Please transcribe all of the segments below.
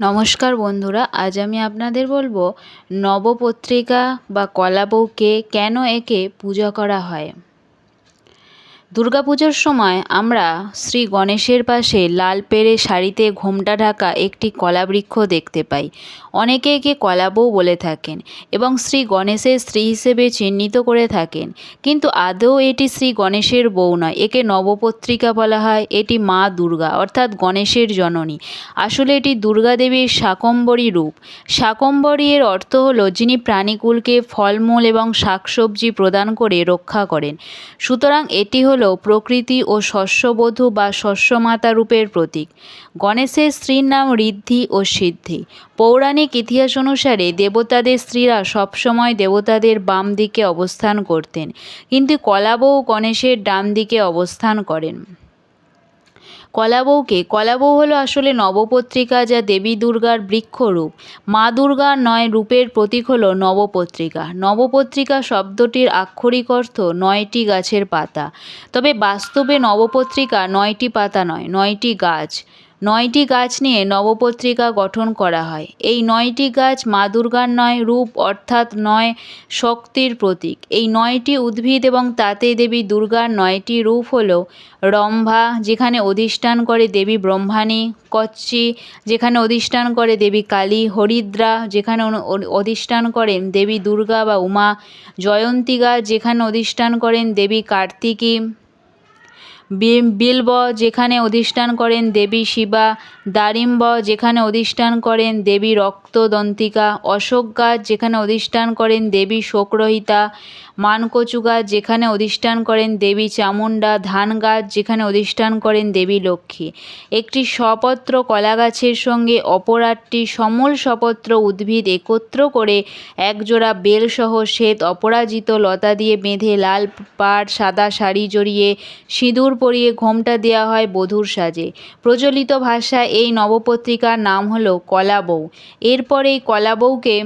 নমস্কার বন্ধুরা, আজ আমি আপনাদের বলব নবপত্রিকা বা কলা বউকে কেন একে পূজা করা হয়? দুর্গাপুজোর সময় আমরা শ্রী গণেশের পাশে লাল পেড়ে শাড়িতে ঘোমটা ঢাকা একটি কলাবৃক্ষ দেখতে পাই। অনেকে একে কলা বউ বলে থাকেন এবং শ্রী গণেশের স্ত্রী হিসেবে চিহ্নিত করে থাকেন। কিন্তু আদৌ এটি শ্রী গণেশের বউ নয়, একে নবপত্রিকা বলা হয়, এটি মা দুর্গা, অর্থাৎ গণেশের জননী। আসলে এটি দুর্গা দেবীর শাকম্বরী রূপ। শাকম্বরী এর অর্থ হলো যিনি প্রাণীকুলকে ফলমূল এবং শাকসবজি প্রদান করে রক্ষা করেন। সুতরাং এটি হলো প্রকৃতি ও শস্যবধূ বা শস্যমাতা রূপের প্রতীক। গণেশের স্ত্রীর নাম ঋদ্ধি ও সিদ্ধি। পৌরাণিক ইতিহাস অনুসারে দেবতাদের স্ত্রীরা সবসময় দেবতাদের বাম দিকে অবস্থান করতেন, কিন্তু কলাবউ গণেশের ডান দিকে অবস্থান করেন। কলাবউকে কলাবউ হলো আসলে নবপত্রিকা যা দেবী দুর্গার বৃক্ষরূপ মা দুর্গার নয় রূপের প্রতীক হলো নবপত্রিকা। নবপত্রিকা শব্দটির আক্ষরিক অর্থ নয়টি গাছের পাতা। তবে বাস্তবে নবপত্রিকা নয়টি পাতা নয়, নয়টি গাছ। নয়টি গাছ নিয়ে নবপত্রিকা গঠন করা হয়। এই নয়টি গাছ মা দুর্গার নয়, রূপ অর্থাৎ নয় শক্তির প্রতীক। এই নয়টি উদ্ভিদ এবং তাতে দেবী দুর্গার নয়টি রূপ হল রম্ভা, যেখানে অধিষ্ঠান করে দেবী ব্রহ্মাণী কচ্ছি যেখানে অধিষ্ঠান করে দেবী কালী, হরিদ্রা, যেখানে অধিষ্ঠান করেন দেবী দুর্গা বা উমা জয়ন্তিকা যেখানে অধিষ্ঠান করেন দেবী কার্তিকী। বিল্ব যেখানে অধিষ্ঠান করেন দেবী শিবা, দারিম্ব যেখানে অধিষ্ঠান করেন দেবী রক্তদন্তিকা, অশোক গাছ যেখানে অধিষ্ঠান করেন দেবী শোকরহিতা মানকচু গাছ যেখানে অধিষ্ঠান করেন দেবী চামুণ্ডা, ধান গাছ যেখানে অধিষ্ঠান করেন দেবী লক্ষ্মী। একটি সপত্র কলা গাছের সঙ্গে, অপর আটটি সমল সপত্র উদ্ভিদ একত্র করে একজোড়া বেলসহ শ্বেত অপরাজিত লতা দিয়ে বেঁধে, লাল পাড়, সাদা শাড়ি জড়িয়ে, সিঁদুর পরিয়ে ঘোমটা দেওয়া হয় বধূর সাজে। প্রচলিত ভাষায় এই নবপত্রিকার নাম হল কলা বউ এরপর এই কলা বউকে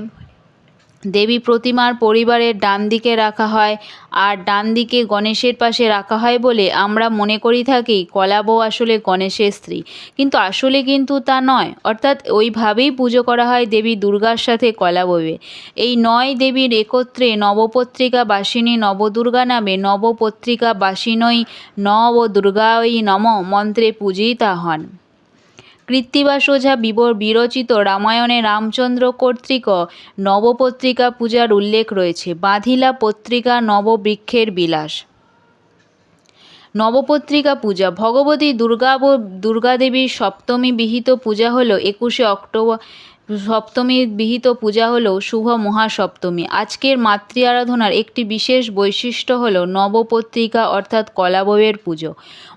দেবী প্রতিমার পরিবারের ডান দিকে রাখা হয় আর ডান দিকে গণেশের পাশে রাখা হয় বলে আমরা মনে করি থাকি কলা বউ আসলে গণেশের স্ত্রী। কিন্তু আসলে কিন্তু তা নয়। অর্থাৎ ওইভাবেই পুজো করা হয় দেবী দুর্গার সাথে কলা বউয়ের এই নয় দেবীর একত্রে নবপত্রিকা বাসিনী নবদুর্গা নামে নবপত্রিকা বাসিনই নব দুর্গাই নম মন্ত্রে পূজিতা হন। কৃত্তিবাস বিবর বিরচিত রামায়ণে রামচন্দ্র কর্তৃক নবপত্রিকা পূজার উল্লেখ রয়েছে। বাঁধিলা পত্রিকা নববৃক্ষের বিলাস। নবপত্রিকা পূজা। ভগবতী দুর্গা দুর্গাদেবীর সপ্তমী বিহিত পূজা হল একুশে অক্টোবর সপ্তমীর বিহিত পূজা হল শুভ মহাসপ্তমী। আজকের মাতৃ আরাধনার একটি বিশেষ বৈশিষ্ট্য হল নবপত্রিকা অর্থাৎ কলাবউয়ের পুজো।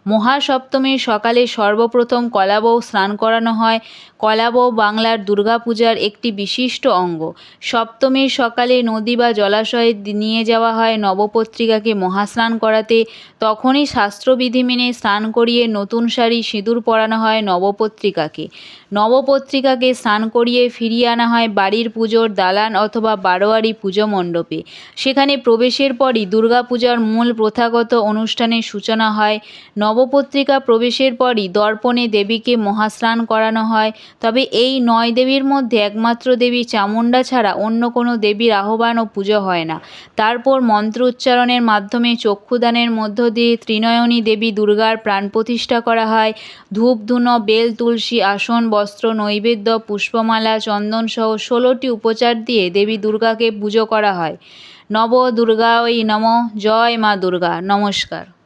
মহাসপ্তমীর সকালে সর্বপ্রথম কলাবউ স্নান করানো হয়। কলাবউ বাংলার দুর্গাপূজার একটি বিশিষ্ট অঙ্গ। সপ্তমীর সকালে নদী বা জলাশয়ে নিয়ে যাওয়া হয় নবপত্রিকাকে মহাস্নান করাতে। তখনই শাস্ত্রবিধি মেনে স্নান করিয়ে নতুন শাড়ি সিঁদুর পরানো হয় নবপত্রিকাকে। নবপত্রিকাকে স্নান করিয়ে ফিরিয়ে আনা হয় বাড়ির পুজোর দালান অথবা বারোয়ারি পুজো মণ্ডপে। সেখানে প্রবেশের পরই দুর্গাপূজার মূল প্রথাগত অনুষ্ঠানের সূচনা হয়। নবপত্রিকা প্রবেশের পরই দর্পণে দেবীকে মহাস্নান করানো হয়। তবে এই নয় দেবীর মধ্যে একমাত্র দেবী চামুণ্ডা ছাড়া অন্য কোনো দেবীর আহ্বান ও পুজো হয় না। তারপর মন্ত্র উচ্চারণের মাধ্যমে চক্ষুদানের মধ্য দিয়ে ত্রিনয়নী দেবী দুর্গার প্রাণ প্রতিষ্ঠা করা হয়। ধূপ, ধুনো, বেল, তুলসী, আসন, বস্ত্র, নৈবেদ্য, পুষ্পমালা, চন্দনসহ ষোলোটি উপচার দিয়ে দেবী দুর্গাকে পুজো করা হয়। নব দুর্গা ওই নম। জয় মা দুর্গা। নমস্কার।